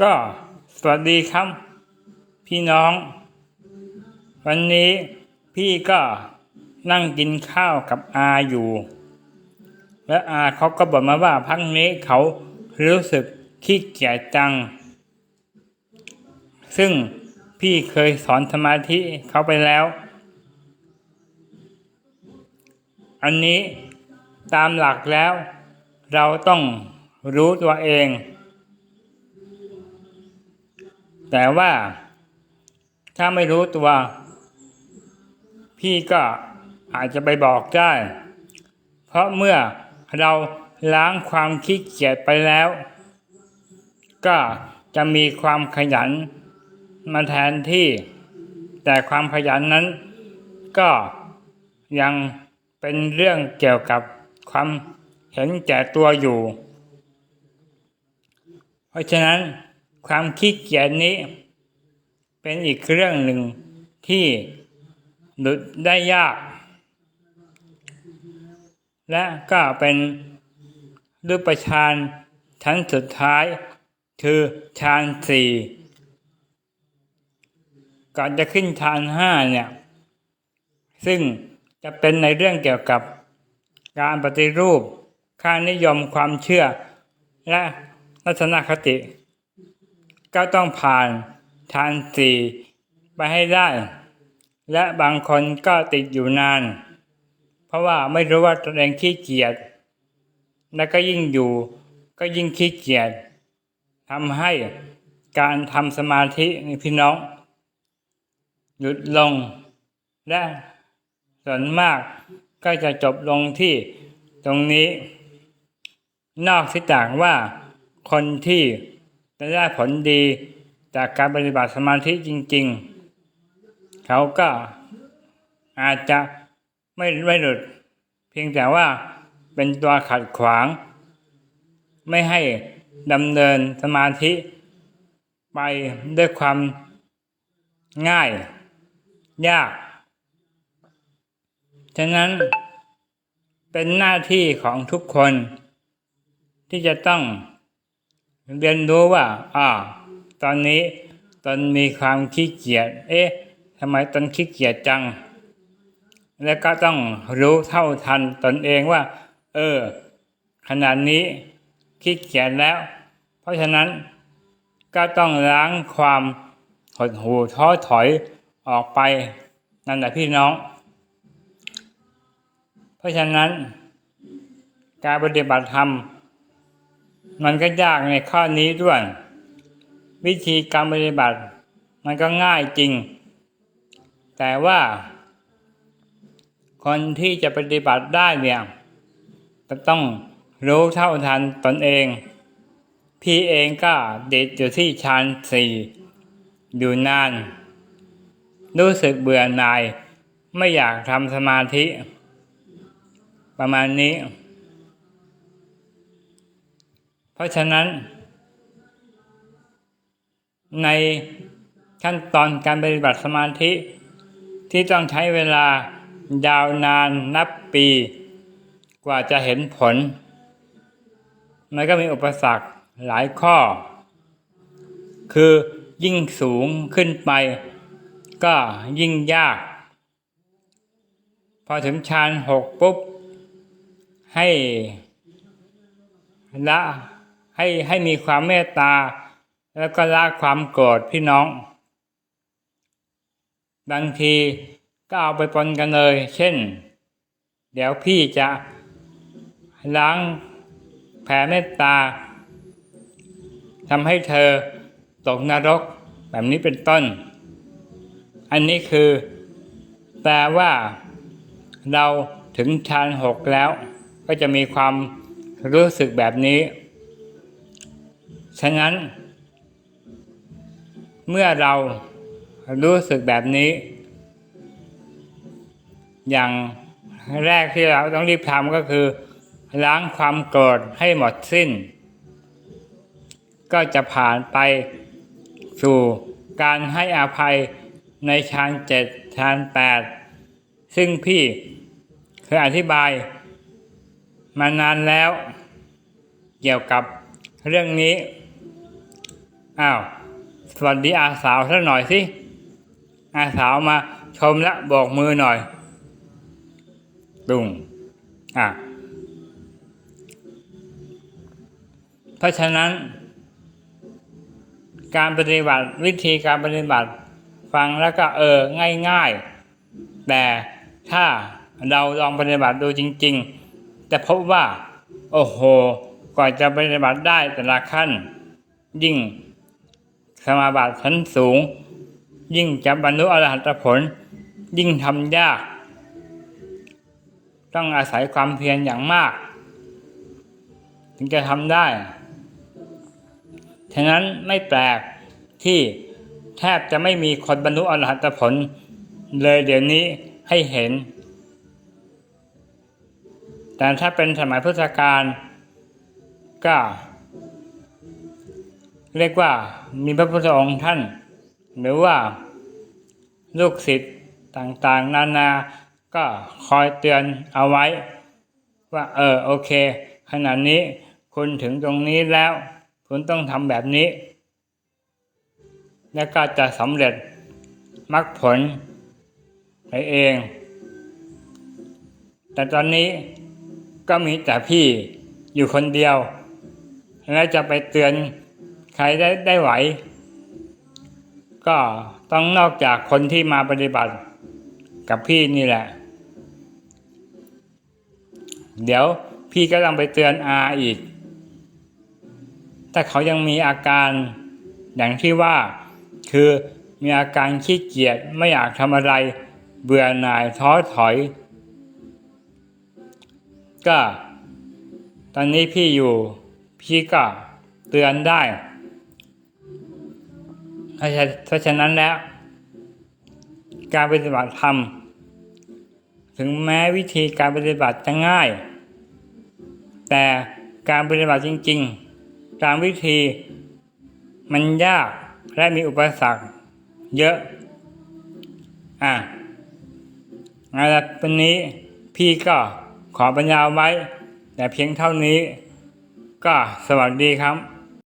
ก็สวัสดีครับ พี่น้อง วันนี้พี่ก็นั่งกินข้าวกับอาอยู่ และอาเขาก็บอกมาว่าพักนี้เขารู้สึกขี้เกียจจัง ซึ่งพี่เคยสอนสมาธิเขาไปแล้ว อันนี้ตามหลักแล้ว เราต้องรู้ตัวเอง แต่ว่า ถ้าไม่รู้ตัว พี่ก็อาจจะไปบอกได้ เพราะเมื่อเราล้างความขี้เกียจไปแล้ว ก็จะมีความขยันมาแทนที่ แต่ความขยันนั้น ก็ยังเป็นเรื่องเกี่ยวกับความเห็นแก่ตัวอยู่ เพราะฉะนั้น ความขี้เกียจนี้ เป็นอีกเรื่องหนึ่งที่หลุดได้ยาก และก็เป็นรูปฌานชั้นสุดท้าย คือฌานสี่ก่อนจะขึ้นฌานห้าเนี่ย ซึ่งจะเป็นในเรื่องเกี่ยวกับการปฏิรูป ค่านิยมความเชื่อ และลักษณคติ ก็ต้องผ่านฌานสี่ไปให้ได้ และบางคนก็ติดอยู่นาน เพราะว่าไม่รู้ว่าตัวเองขี้เกียจและก็ยิ่งอยู่ก็ยิ่งขี้เกียจทำให้การทำสมาธิในพี่น้อง หยุดลง และส่วนมากก็จะจบลงที่ตรงนี้ นอกเสียจากว่าคนที่ จะได้ผลดีจากการปฏิบัติสมาธิจริง ๆ เขาก็อาจจะไม่ไม่หลุด เพียงแต่ว่าเป็นตัวขัดขวาง ไม่ให้ดำเนินสมาธิ ไปด้วยความง่าย ยาก ฉะนั้นเป็นหน้าที่ของทุกคนที่จะต้อง เรียนรู้ว่าอ่าตอนนี้ตนมีความขี้เกียจเอ๊ะทำไมตนขี้เกียจจัง แล้วก็ต้องรู้เท่าทันตนเองว่า เออ ขนาดนี้ขี้เกียจแล้ว เพราะฉะนั้นก็ต้องล้างความหดหู่ท้อถอยออกไปนั่นแหละพี่น้อง เพราะฉะนั้น การปฏิบัติธรรม มันก็ยากในข้อนี้ด้วย วิธีการปฏิบัติ มันก็ง่ายจริง แต่ว่า คนที่จะปฏิบัติได้เนี่ยจะต้องรู้เท่าทันตนเอง พี่เองก็เด็ดอยู่ที่ฌานสี่อยู่นาน รู้สึกเบื่อหน่าย ไม่อยากทำสมาธิ ประมาณนี้ เพราะฉะนั้น ในขั้นตอนการปฏิบัติสมาธิที่ต้องใช้เวลายาวนานนับปี กว่าจะเห็นผล มันก็มีอุปสรรคหลายข้อ คือยิ่งสูงขึ้นไป ก็ยิ่งยาก พอถึงฌานหกปุ๊บ ให้ละ ให้ให้มีความเมตตา แล้วก็ละความโกรธพี่น้อง บางทีก็เอาไปปนกันเลย เช่น เดี๋ยวพี่จะล้างแผ่เมตตาทำให้เธอตกนรกแบบนี้เป็นต้น อันนี้คือแปลว่าเราถึงฌานหกแล้ว ก็จะมีความรู้สึกแบบนี้ ฉะนั้น เมื่อเรารู้สึกแบบนี้ อย่างแรกที่เราต้องรีบทำก็คือ ล้างความโกรธให้หมดสิ้น ก็จะผ่านไปสู่การให้อภัยในฌานเจ็ดฌานแปดซึ่งพี่เคยอธิบาย มานานแล้ว เกี่ยวกับเรื่องนี้ อ้าว สวัสดีอาสาวสักหน่อยสิ อาสาวมาชมและบอกมือหน่อยลุงอะเพราะฉะนั้น การปฏิบัติวิธีการปฏิบัติฟังแล้วก็เออง่ายๆ แต่ถ้าเราลองปฏิบัติดูจริง ๆ จะพบว่า โอ้โหกว่าจะปฏิบัติได้แต่ละขั้น ยิ่ง สมาบัติชั้นสูง ยิ่งจะบรรลุอรหัตผล ยิ่งทำยาก ต้องอาศัยความเพียรอย่างมาก ถึงจะทำได้ ฉะนั้นไม่แปลกที่แทบจะไม่มีคนบรรลุอรหัตผล เลยเดี๋ยวนี้ให้เห็น แต่ถ้าเป็นสมัยพุทธกาลก็ เรียกว่ามีพระพุทธองค์ท่าน หรือว่าลูกศิษย์ต่างๆ นานาก็คอยเตือนเอาไว้ ว่าเออโอเค ขณะนี้คุณถึงตรงนี้แล้ว คุณต้องทำแบบนี้ แล้วก็จะสำเร็จมรรคผลไปเอง แต่ตอนนี้ก็มีแต่พี่อยู่คนเดียว แล้วจะไปเตือน ใครได้ได้ไหว ก็ต้องนอกจากคนที่มาปฏิบัติกับพี่นี่แหละ เดี๋ยวพี่ก็ต้องไปเตือนอาอีก ถ้าเขายังมีอาการอย่างที่ว่าคือมีอาการขี้เกียจไม่อยากทำอะไร เบื่อหน่ายท้อถอย ก็ ตอนนี้พี่อยู่ พี่ก็เตือนได้ เพราะฉะนั้นแล้ว การปฏิบัติธรรม ถึงแม้วิธีการปฏิบัติจะง่าย แต่การปฏิบัติจริง ๆ ตามวิธีมันยากและมีอุปสรรคเยอะ อะงานวันนี้พี่ก็ขอบรรยายไว้ แต่เพียงเท่านี้ ก็สวัสดีครับ